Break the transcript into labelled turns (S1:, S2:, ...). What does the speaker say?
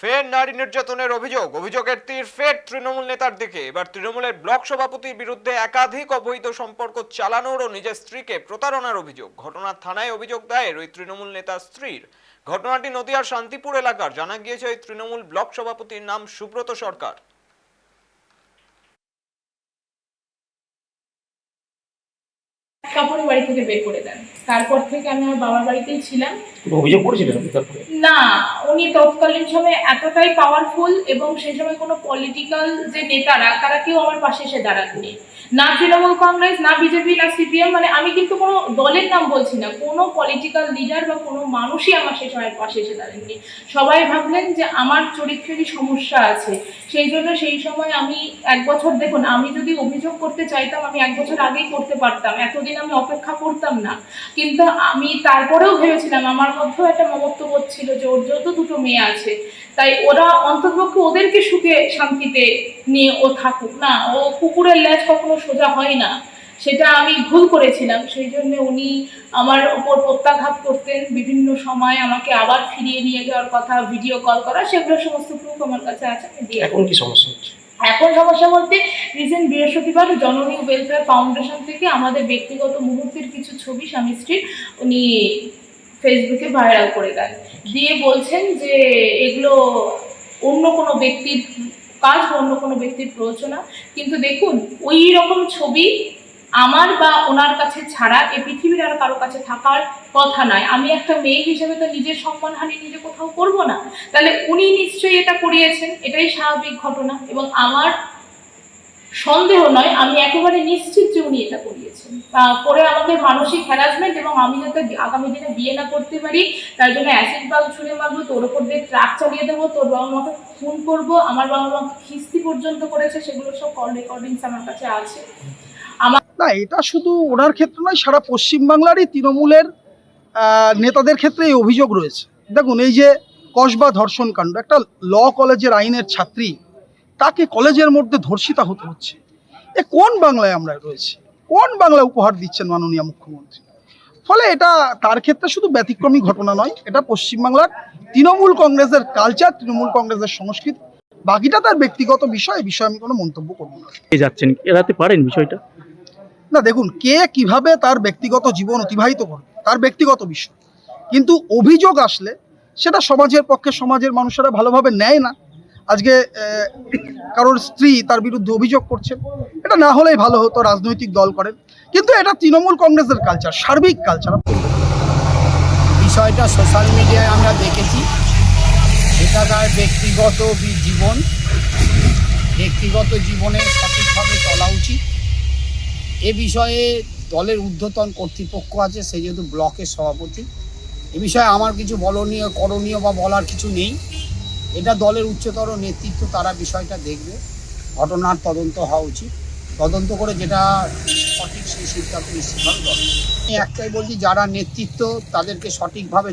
S1: ফের নারী নির্যাতনের অভিযোগ। অভিযোগের তীর ফের তৃণমূল নেতার দিকে। এবার তৃণমূলের ব্লক সভাপতির বিরুদ্ধে একাধিক অবৈধ সম্পর্ক চালানোর ও নিজের স্ত্রীকে প্রতারণার অভিযোগ। ঘটনার থানায় অভিযোগ দায়ের ওই তৃণমূল নেতার স্ত্রীর। ঘটনাটি নদিয়ার শান্তিপুর এলাকার। জানা গিয়েছে, ওই তৃণমূল ব্লক সভাপতির নাম সুব্রত সরকার।
S2: কাপড়ে বাড়ি থেকে বের করে দেন। তারপর থেকে আমি আমার বাবার বাড়িতেই ছিলাম।
S3: অভিযোগ করেছিলেন
S2: না, উনি তৎকালীন সময়ে এতটাই পাওয়ারফুল এবং সেই সময় কোনো পলিটিক্যাল যে নেতারা, তারা কেউ আমার পাশে এসে দাঁড়াননি। না তৃণমূল কংগ্রেস, না বিজেপি, না সিপিএম মানে আমি কিন্তু কোনো দলের নাম বলছি না, কোনো পলিটিক্যাল লিডার বা কোনো মানুষই আমার সেই সময় পাশে এসে দাঁড়াননি। সবাই ভাবলেন যে আমার চরিত্রেরই সমস্যা আছে, সেই জন্য সেই সময় আমি এক বছর, দেখুন, আমি যদি অভিযোগ করতে চাইতাম, আমি এক বছর আগেই করতে পারতাম, এতদিন আমি অপেক্ষা করতাম না। কিন্তু আমি তারপরেও ভেবেছিলাম, আমার মধ্যেও একটা মমত্ববোধ ছিল যে ওর যত দুটো মেয়ে আছে তাই ওরা অন্ততপক্ষে ওদেরকে সুখে শান্তিতে নিয়ে ও থাকুক। না ও কুকুরের ল্যাজ কখনো সোজা হয় না সেটা আমি ভুল করেছিলাম। সেই জন্য উনি আমার ওপর প্রত্যাঘাত করতেন বিভিন্ন সময় আমাকে আবার ফিরিয়ে নিয়ে যাওয়ার কথা ভিডিও কল করা সেগুলো সমস্ত প্রুফ আমার কাছে আছে
S3: এখন কি সমস্যা হচ্ছে?
S2: এখন সমস্যা বলতে রিসেন্ট বৃহস্পতিবার জননী ওয়েলফেয়ার ফাউন্ডেশন থেকে আমাদের ব্যক্তিগত মুহূর্তের কিছু ছবি স্বামী স্ত্রীর উনি ফেসবুকে ভাইরাল করে দেন দিয়ে বলছেন যে এগুলো অন্য কোনো ব্যক্তির কাজ অন্য কোনো ব্যক্তির প্ররোচনা। কিন্তু দেখুন ওই রকম ছবি আমার বা ওনার কাছে ছাড়া এই পৃথিবীর আর কারও কাছে থাকার কথা নয়। আমি একটা মেয়ে হিসেবে তো নিজের সম্মানহানি নিজে কোথাও করব না। তাহলে উনি নিশ্চয়ই এটা করিয়েছেন। এটাই স্বাভাবিক ঘটনা। এবং আমার সন্দেহ নয়, আমি একেবারে নিশ্চিত যে উনি এটা করিয়েছেন। করে আমাকে মানসিক হ্যারাসমেন্ট এবং আমি যাতে আগামী দিনে বিয়ে না করতে পারি, তার জন্য অ্যাসিড বাল ছুঁড়ে মারবো, তোর ওপর দিয়ে ট্রাক চালিয়ে দেবো, তোর বাবা মাকে খুন করব, আমার বাবা মাকে খিস্তি পর্যন্ত করেছে, সেগুলো সব কল রেকর্ডিংস আমার কাছে আছে।
S4: না, এটা শুধু ওনার ক্ষেত্রে নয়, সারা পশ্চিমবাংলারই তৃণমূলের নেতাদের ক্ষেত্রে এই অভিযোগ রয়েছে। দেখুন, এই যে কসবা ধর্ষণ কাণ্ড একটা ল কলেজের আইনের ছাত্রী তাকে কলেজের মধ্যে ধর্ষিতা হতে হচ্ছে? এ কোন বাংলায় আমরা রয়েছি? কোন বাংলায় উপহার দিচ্ছেন মাননীয় মুখ্যমন্ত্রী? ফলে এটা তার ক্ষেত্রে শুধু ব্যতিক্রমী ঘটনা নয় এটা পশ্চিমবাংলার তৃণমূল কংগ্রেসের কালচার তৃণমূল কংগ্রেসের সংস্কৃতি বাকিটা তার ব্যক্তিগত বিষয় বিষয়ে আমি কোনো মন্তব্য করব না।
S3: যাচ্ছেন? এড়াতে পারেন বিষয়টা?
S4: না দেখুন কে কীভাবে তার ব্যক্তিগত জীবন অতিবাহিত করবে তার ব্যক্তিগত বিষয়। কিন্তু অভিযোগ আসলে সেটা সমাজের পক্ষে সমাজের মানুষেরা ভালোভাবে নেয় না। আজকে কারোর স্ত্রী তার বিরুদ্ধে অভিযোগ করছে। এটা না হলেই ভালো হতো, রাজনৈতিক দল করেন। কিন্তু এটা তৃণমূল কংগ্রেসের কালচার সার্বিক কালচার
S5: বিষয়টা সোশ্যাল মিডিয়ায় আমরা দেখেছি। এটা তার ব্যক্তিগত জীবন। ব্যক্তিগত জীবনে সঠিকভাবে চলা উচিত। এ বিষয়ে দলের ঊর্ধ্বতন কর্তৃপক্ষ আছে, সে যেহেতু ব্লকের সভাপতি। এ বিষয়ে আমার কিছু বলনীয়, করণীয় বা বলার কিছু নেই। এটা দলের উচ্চতর নেতৃত্ব, তারা বিষয়টা দেখবে। ঘটনার তদন্ত হওয়া উচিত। তদন্ত করে যেটা সঠিক সেই সিদ্ধান্ত নিশ্চিতভাবে দল। আমি একটাই বলছি, যারা নেতৃত্ব, তাদেরকে সঠিকভাবে